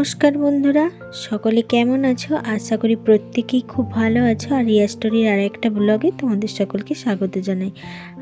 নমস্কার বন্ধুরা, সকলে কেমন আছো? আশা করি প্রত্যেকেই খুব ভালো আছো। আর রিয়া স্টোরির আর একটা ব্লগে তোমাদের সকলকে স্বাগত জানাই।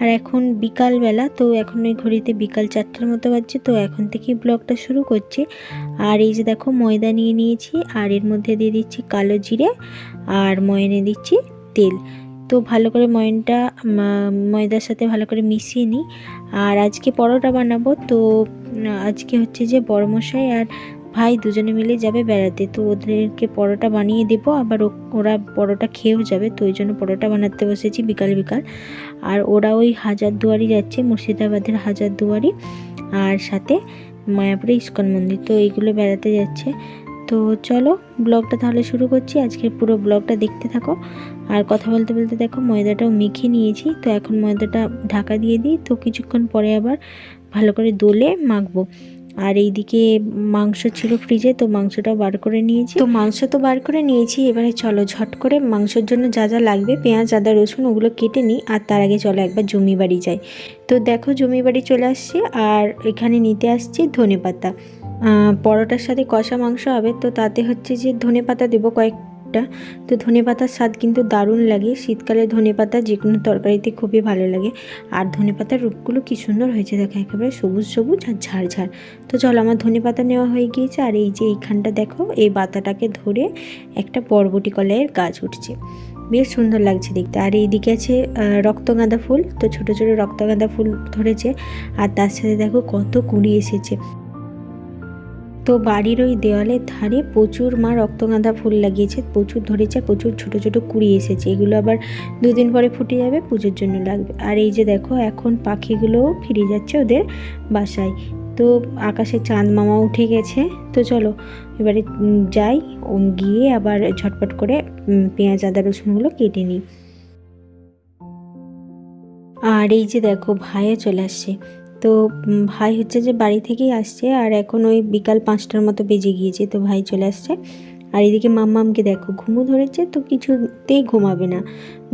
আর এখন বিকালবেলা, তো এখন ওই ঘড়িতে বিকাল চারটার মতো বাজছে, তো এখন থেকেই ব্লগটা শুরু করছি। আর এই যে দেখো, ময়দা নিয়ে নিয়েছি, আর এর মধ্যে দিয়ে দিচ্ছি কালো জিরে, আর ময়নে দিচ্ছি তেল। তো ভালো করে ময়নটা ময়দার সাথে ভালো করে মিশিয়ে নিই। আর আজকে পরোটা বানাবো, তো আজকে হচ্ছে যে বড়মশাই আর ভাই দুজনে মিলে যাবে বেড়াতে, তো ওদেরকে পরোটা বানিয়ে দেবো, আবার ওরা পরোটা খেয়েও যাবে, তো ওই জন্য পরোটা বানাতে বসেছি বিকাল বিকাল। আর ওরা ওই হাজারদুয়ারি যাচ্ছে, মুর্শিদাবাদের হাজারদুয়ারি, আর সাথে মায়াপুরে ইস্কন মন্দির, তো এইগুলো বেড়াতে যাচ্ছে। তো চলো ব্লগটা তাহলে শুরু করছি, আজকের পুরো ব্লগটা দেখতে থাকো। আর কথা বলতে বলতে দেখো, ময়দাটাও মেখে নিয়েছি, তো এখন ময়দাটা ঢাকা দিয়ে দিই, তো কিছুক্ষণ পরে আবার ভালো করে দোলে মাখবো। আর এইদিকে মাংস ছিল ফ্রিজে তো মাংসটাও বার করে নিয়েছি। তো মাংস তো বার করে নিয়েছি, এবারে চলো ঝট করে মাংসের জন্য যা যা লাগবে, পেঁয়াজ, আদা, রসুন, ওগুলো কেটে নিই, আর তার আগে চলো একবার জমি বাড়ি যাই। তো দেখো জমি বাড়ি চলে আসছে, আর এখানে নিতে আসছি ধনে পাতা পরোটার সাথে কষা মাংস হবে, তো তাতে হচ্ছে যে ধনে পাতা দেবো কয়েকটা তো ধনে পাতার স্বাদ কিন্তু দারুণ লাগে। শীতকালে ধনে পাতা যে কোনো তরকারিতে খুবই ভালো লাগে। আর ধনে পাতার রূপগুলো কি সুন্দর হয়েছে দেখো একেবারে সবুজ সবুজ আর ঝাড় ঝাড় তো চলো আমার ধনে পাতা নেওয়া হয়ে গিয়েছে। আর এই যে এইখানটা দেখো এই পাতাটাকে ধরে একটা বরবটি কলাইয়ের গাছ উঠছে। বেশ সুন্দর লাগছে দেখতে। আর এইদিকে আছে আহ, রক্তগাঁদা ফুল। তো ছোট ছোট রক্তগাঁদা ফুল ধরেছে। আর তার সাথে দেখো কত কুড়ি এসেছে। তো বাড়ির ওই দেওয়ালের ধারে প্রচুর মা রক্তগাঁদা ফুল লাগিয়েছে, প্রচুর ধরেছে, প্রচুর ছোট ছোট কুড়ি এসেছে। এগুলো আবার দুদিন পরে ফুটে যাবে, পুজোর জন্য লাগবে। আর এই যে দেখো, এখন পাখিগুলোও ফিরে যাচ্ছে ওদের বাসায়। তো আকাশে চাঁদ মামা উঠে গেছে। তো চলো, এবারে যাই গিয়ে আবার ঝটপট করে পেঁয়াজ, আদা, রসুনগুলো কেটে নিই। আর এই যে দেখো, ভাইয়া চলে আসছে। তো ভাই হচ্ছে যে বাড়ি থেকেই আসছে আর এখন ওই বিকাল পাঁচটার মতো বেজে গিয়েছে তো ভাই চলে আসছে। আর এদিকে মাম্মামকে দেখো ঘুমো ধরেছে তো কিছুতেই ঘুমাবে না।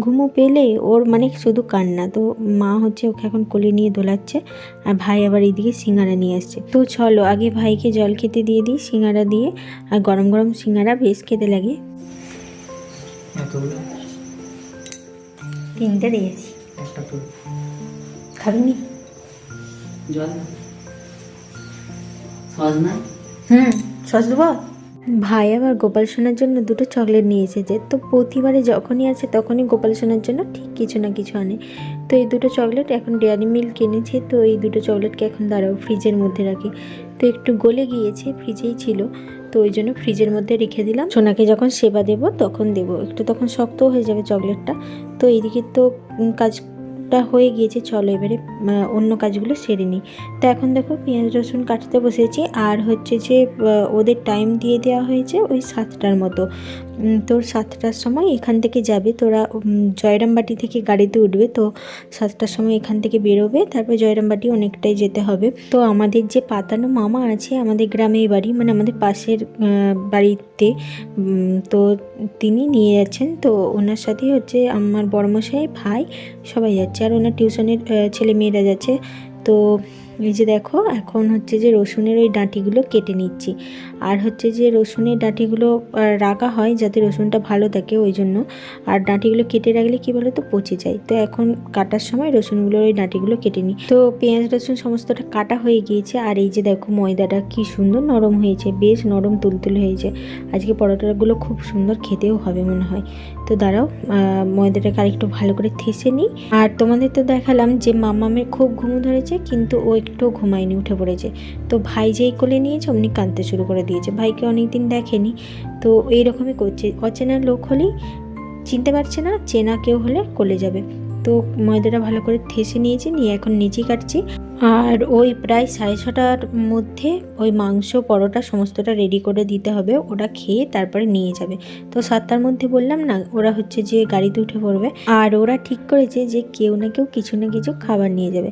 ঘুমো পেলে ওর মানে শুধু কান্না তো মা হচ্ছে ওকে এখন কোলে নিয়ে দোলাচ্ছে আর ভাই আবার এদিকে সিঙ্গারা নিয়ে আসছে। তো চলো আগে ভাইকে জল খেতে দিয়ে দিই সিঙ্গারা দিয়ে। আর গরম গরম সিঙ্গারা বেশ খেতে লাগে। তিনটে দিয়েছি। ভাই আবার গোপাল সোনার জন্য দুটো চকলেট নিয়ে এসেছে তো প্রতিবারে যখনই আছে তখনই গোপাল সোনার জন্য ঠিক কিছু না কিছু আনে। তো এই দুটো চকলেট এখন ডেয়ারি মিল্ক কিনেছি তো এই দুটো চকলেটকে এখন দাঁড়াও ফ্রিজের মধ্যে রাখি। তো একটু গলে গিয়েছে ফ্রিজেই ছিল তো ওই জন্য ফ্রিজের মধ্যে রেখে দিলাম। সোনাকে যখন সেবা দেব তখন দেব। একটু তখন শক্ত হয়ে যাবে চকলেটটা। তো এইদিকে তো উম, কাজটা হয়ে গিয়েছে, চলো এবারে অন্য কাজগুলো সেরে নিই। তো এখন দেখো পেঁয়াজ, রসুন কাটতে বসেছি, আর হচ্ছে যে ওদের টাইম দিয়ে দেওয়া হয়েছে ওই সাতটার মতো। তোর সাতটার সময় এখান থেকে যাবে, তোরা জয়রামবাটি থেকে গাড়িতে উঠবে, তো সাতটার সময় এখান থেকে বেরোবে, তারপর জয়রামবাটি অনেকটাই যেতে হবে। তো আমাদের যে পাতানো মামা আছে, আমাদের গ্রামেই বাড়ি মানে আমাদের পাশের বাড়িতে তো তিনি নিয়ে যাচ্ছেন, তো ওনার সাথেই হচ্ছে আমার বড়মশাই, ভাই, সবাই যাচ্ছে। আর ওনার টিউশনের ছেলে মেয়েরা যাচ্ছে। তো এই যে দেখো, এখন হচ্ছে যে রসুনের ওই ডাঁটিগুলো কেটে নিচ্ছি। আর হচ্ছে যে রসুনের ডাঁটিগুলো রাখা হয় যাতে রসুনটা ভালো থাকে ওই জন্য। আর ডাঁটিগুলো কেটে রাখলে কী বলো তো পচে যায়। তো এখন কাটার সময় রসুনগুলোর ওই ডাঁটিগুলো কেটে নিই। তো পেঁয়াজ, রসুন সমস্তটা কাটা হয়ে গিয়েছে। আর এই যে দেখো ময়দাটা কি সুন্দর নরম হয়েছে, বেশ নরম তুলতুল হয়েছে। আজকে পরোটাগুলো খুব সুন্দর খেতেও হবে মনে হয়। তো দাঁড়াও ময়দাটাকে আরেকটু ভালো করে থেসে নিই। আর তোমাদের তো দেখালাম যে মামামের খুব ঘুমো ধরেছে, কিন্তু ও একটু ঘুমায়নি, উঠে পড়েছে। তো ভাই যেই কোলে নিয়েছে, অমনি কাঁদতে শুরু করে দিয়েছে। ভাইকে অনেকদিন দেখেনি। তো এইরকমই করছে। অচেনা লোক হলেই চিনতে পারছে না, চেনা কেউ হলে কোলে যাবে। তো ময়দাটা ভালো করে থেসে নিয়েছি, নিয়ে এখন নিচে কাটছি। আর ওই প্রায় সাড়ে ছটার মধ্যে ওই মাংস, পরোটা সমস্তটা রেডি করে দিতে হবে। ওটা খেয়ে তারপরে নিয়ে যাবে। তো সাতটার মধ্যে বললাম না, ওরা হচ্ছে যে গাড়িতে উঠে পড়বে। আর ওরা ঠিক করেছে যে কেউ না কেউ কিছু না কিছু খাবার নিয়ে যাবে।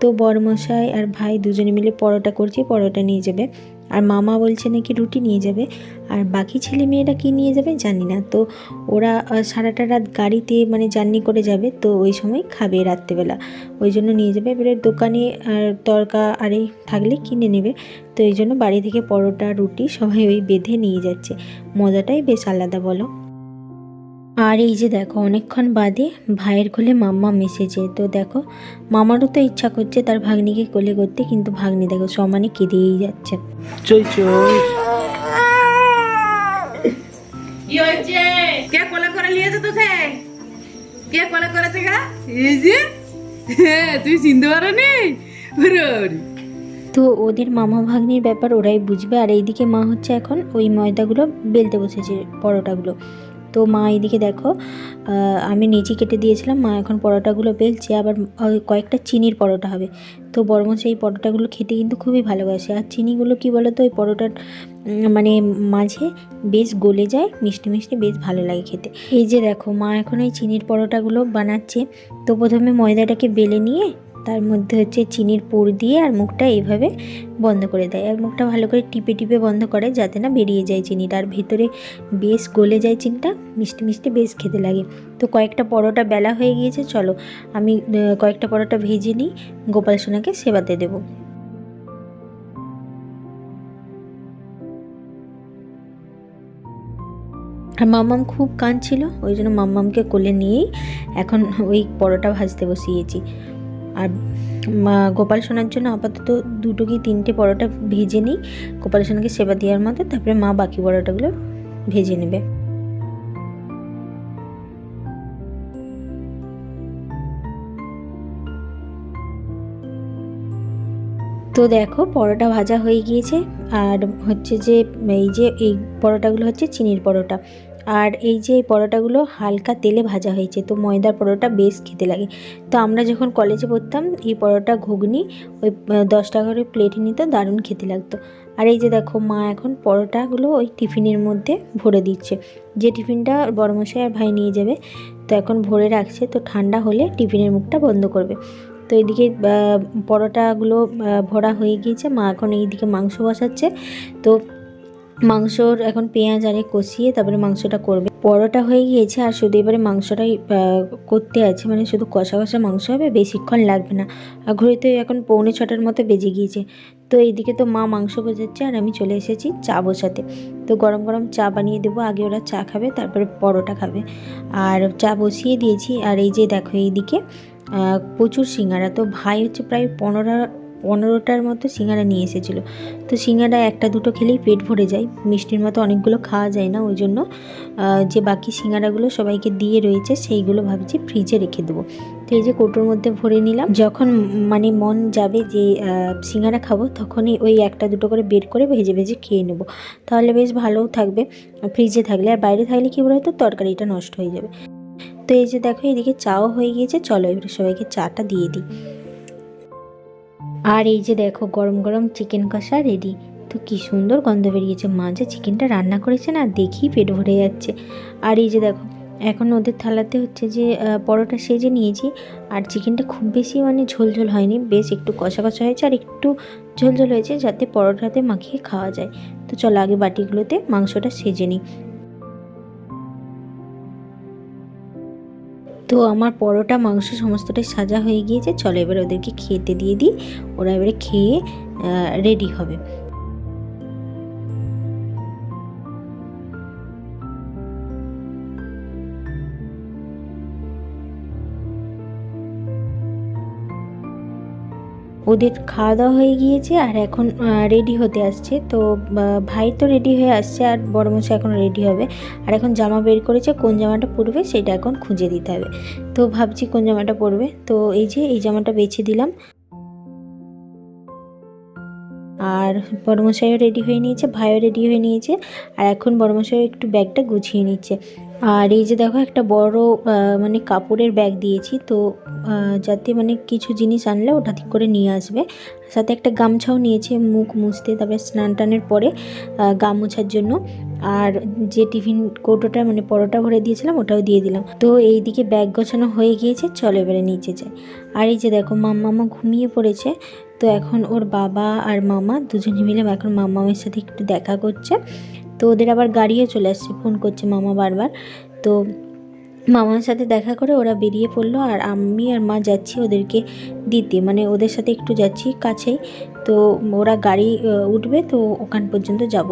তো বড়মশাই আর ভাই দুজনে মিলে পরোটা করছি, পরোটা নিয়ে যাবে। আর মামা বলছে নাকি রুটি নিয়ে যাবে। আর বাকি ছেলে মেয়েরা কী নিয়ে যাবে জানি না। তো ওরা সারাটা রাত গাড়িতে মানে জার্নি করে যাবে। তো ওই সময় খাবে রাত্রেবেলা। ওই জন্য নিয়ে যাবে। এবারে দোকানে তরকা আর থাকলে কিনে নেবে। তো এই জন্য বাড়ি থেকে পরোটা, রুটি সবাই ওই বেঁধে নিয়ে যাচ্ছে। মজাটাই বেশ আলাদা বলো। আর এই যে দেখো অনেকক্ষণ বাদে ভাইয়ের কোলে মাম্মা মিশেছে। তো দেখো মামারও তো ইচ্ছা করছে তার ভাগ্নিকে কোলে করতে কিন্তু ভাগ্নি দেখো সমানে কেঁদেই যাচ্ছে। চই চই। কি হয়েছে? কে কোলে করে নিয়েছে তোকে? কে কোলে করেছে গা? এই যে হ্যাঁ, তুই চিনতে পারো নি তো ওদের মামা ভাগ্নির ব্যাপার ওরাই বুঝবে আর এইদিকে মা হচ্ছে এখন ওই ময়দাগুলো বেলতে বসেছে পরোটাগুলো। তো মা এইদিকে দেখো আমি নিচে কেটে দিয়েছিলাম, মা এখন পরোটাগুলো বেলছে, আবার কয়েকটা চিনির পরোটা হবে। তো বড়মশাই এই পরোটাগুলো খেতে কিন্তু খুবই ভালোবাসে। আর চিনিগুলো কি বলো তো ওই পরোটার মানে মাঝে বেশ গলে যায়, মিষ্টি মিষ্টি বেশ ভালো লাগে খেতে। এই যে দেখো, মা এখন ওই চিনির পরোটাগুলো বানাচ্ছে। তো প্রথমে ময়দাটাকে বেলে নিয়ে তার মধ্যে হচ্ছে চিনির পুর দিয়ে আর মুখটা এইভাবে বন্ধ করে দেয়। আর মুখটা ভালো করে টিপে টিপে বন্ধ করে যাতে না বেরিয়ে যায় চিনিটা। আর ভেতরে বেশ গলে যায় চিনিটা, মিষ্টি মিষ্টি বেশ খেতে লাগে। তো কয়েকটা পরোটা বেলা হয়ে গিয়েছে, চলো আমি কয়েকটা পরোটা ভেজে নিই, গোপাল সোনাকে সেবাতে দেবো। আর মাম্মাম খুব কাঁদছিল, ওই জন্য মাম্মামকে কোলে নিয়েই এখন ওই পরোটা ভাজতে বসিয়েছি। আর গোপাল সোনার জন্য আপাতত দুটো কি তিনটে পরোটা ভেজে নিই। গোপাল সোনাকে সেবা দেওয়ার মতো, তারপরে মা বাকি পরোটাগুলো ভেজে নেবে। তো দেখো, পরোটা ভাজা হয়ে গিয়েছে। আর হচ্ছে যে, এই যে, এই পরোটাগুলো হচ্ছে চিনির পরোটা। আর এই যে এই পরোটাগুলো হালকা তেলে ভাজা হয়েছে, তো ময়দার পরোটা বেশ খেতে লাগে। তো আমরা যখন কলেজে পড়তাম, এই পরোটা ঘুগনি ওই দশ টাকা করে প্লেটে নিত, দারুণ খেতে লাগতো। আর এই যে দেখো, মা এখন পরোটাগুলো ওই টিফিনের মধ্যে ভরে দিচ্ছে। যে টিফিনটা বড়মশাই আর ভাই নিয়ে যাবে, তো এখন ভরে রাখছে, তো ঠান্ডা হলে টিফিনের মুখটা বন্ধ করবে। তো এদিকে পরোটাগুলো ভরা হয়ে গিয়েছে, মা এখন এইদিকে মাংস বসাচ্ছে। তো মাংসর এখন পেঁয়াজ আরে কষিয়ে তারপরে মাংসটা করবে। পরোটা হয়ে গিয়েছে আর শুধু এবারে মাংসটাই করতে আছে। মানে শুধু কষা কষা মাংস হবে, বেশিক্ষণ লাগবে না। আর ঘড়িতে এখন পৌনে ছটার মতো বেজে গিয়েছে। তো এইদিকে তো মা মাংস বোঝাচ্ছে আর আমি চলে এসেছি চা বসাতে। তো গরম গরম চা বানিয়ে দেবো। আগে ওরা চা খাবে, তারপরে পরোটা খাবে। আর চা বসিয়ে দিয়েছি। আর এই যে দেখো এইদিকে প্রচুর সিঙ্গারা। তো ভাই হচ্ছে প্রায় পনেরো পনেরোটার মতো সিঙ্গারা নিয়ে এসেছিল। তো সিঙ্গারা একটা দুটো খেলেই পেট ভরে যায়। মিষ্টির মতো অনেকগুলো খাওয়া যায় না, ওই জন্য যে বাকি সিঙ্গারাগুলো সবাইকে দিয়ে রয়েছে, সেইগুলো ভাবছি ফ্রিজে রেখে দেবো। তো এই যে কৌটোর মধ্যে ভরে নিলাম, যখন মানে মন যাবে যে সিঙ্গারা খাব, তখনই ওই একটা দুটো করে বের করে ভেজে ভেজে খেয়ে নেব। তাহলে বেশ ভালোও থাকবে ফ্রিজে থাকলে। আর বাইরে থাকলে কী বলতো তরকারিটা নষ্ট হয়ে যাবে। তো এই যে দেখো, এদিকে চাও হয়ে গিয়েছে, চলো এবারে সবাইকে চাটা দিয়ে দিই। আর এই যে দেখো, গরম গরম চিকেন কষা রেডি তো কি সুন্দর গন্ধ বেরিয়েছে। মা যে চিকেনটা রান্না করেছে না, দেখেই পেট ভরে যাচ্ছে। আর এই যে দেখো, এখন ওদের থালাতে হচ্ছে যে পরোটা সেজে নিয়েছি। আর চিকেনটা খুব বেশি মানে ঝোল ঝোল হয়নি। বেশ একটু কষা কষা হয়েছে আর একটু ঝোল ঝোল হয়েছে যাতে পরোটাতে মাখিয়ে খাওয়া যায়। তো চলো আগে বাটিগুলোতে মাংসটা সেজে নিই। তো আমার পরোটা, মাংস সমস্তটাই সাজা হয়ে গিয়েছে। চলো এবার ওদেরকে খেতে দিয়ে দিই। ওরা এবারে খেয়ে রেডি হবে। ওদের খাওয়া দাওয়া হয়ে গিয়েছে আর এখন রেডি হতে আসছে। তো ভাই তো রেডি হয়ে আসছে আর বড় মশাই এখন রেডি হবে। আর এখন জামা বের করেছে, কোন জামাটা পরবে সেটা এখন খুঁজে দিতে হবে। তো ভাবছি কোন জামাটা পরবে। তো এই যে, এই জামাটা বেছে দিলাম। আর বড়মশাইও রেডি হয়ে নিয়েছে, ভাইও রেডি হয়ে নিয়েছে। আর এখন বড়মশাইও একটু ব্যাগটা গুছিয়ে নিচ্ছে। আর এই যে দেখো একটা বড় মানে কাপড়ের ব্যাগ দিয়েছি, তো যাতে মানে কিছু জিনিস আনলে ওটা ঠিক করে নিয়ে আসবে। সাথে একটা গামছাও নিয়েছে, মুখ মুছতে, তারপরে স্নান টানের পরে গা মোছার জন্য। আর যে টিফিন কৌটোটা মানে পরোটা ভরে দিয়েছিলাম, ওটাও দিয়ে দিলাম। তো এই দিকে ব্যাগ গোছানো হয়ে গিয়েছে, চলো এবারে নিচে যাই। আর এই যে দেখো মাম্মা মাম্মামা ঘুমিয়ে পড়েছে, তো এখন ওর বাবা আর মামা দুজনে মিলে এখন মামামের সাথে একটু দেখা করছে। তো ওদের আবার গাড়িও চলে আসছে, ফোন করছে মামা বারবার। তো মামার সাথে দেখা করে ওরা বেরিয়ে পড়ল আর আমি আর মা যাচ্ছি ওদেরকে দিতে। মানে ওদের সাথে একটু যাচ্ছি কাছেই। তো ওরা গাড়ি উঠবে তো ওখান পর্যন্ত যাব।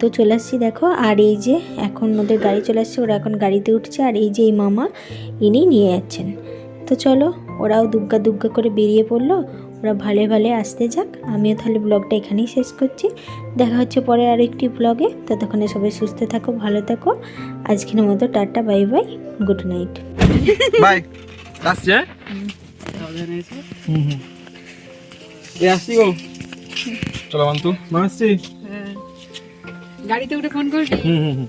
তো চলে আসছি দেখো, আর এই যে এখন ওদের গাড়ি চলে আসছে, ওরা এখন গাড়িতে উঠছে আর এই যে এই মামা ইনি নিয়ে যাচ্ছেন। তো চলো, ওরাও দুগ্গা দুগ্গা করে বেরিয়ে পড়ল। ওরা ভালে ভালে আসতে যাক। আমিও তাহলে ব্লগটা এখানেই শেষ করছি। দেখা হচ্ছে পরে আর একটি ব্লগে ততক্ষণে সবাই সুস্থ থাকো ভালো থাকো। আজকের মতো tata bye bye good night bye. আসছে? হুম। হুম এ আসছি গো। চলো মান্তু। মা হ্যাঁ। গাড়িতে উঠে ফোন করবি হুম হুম হুম।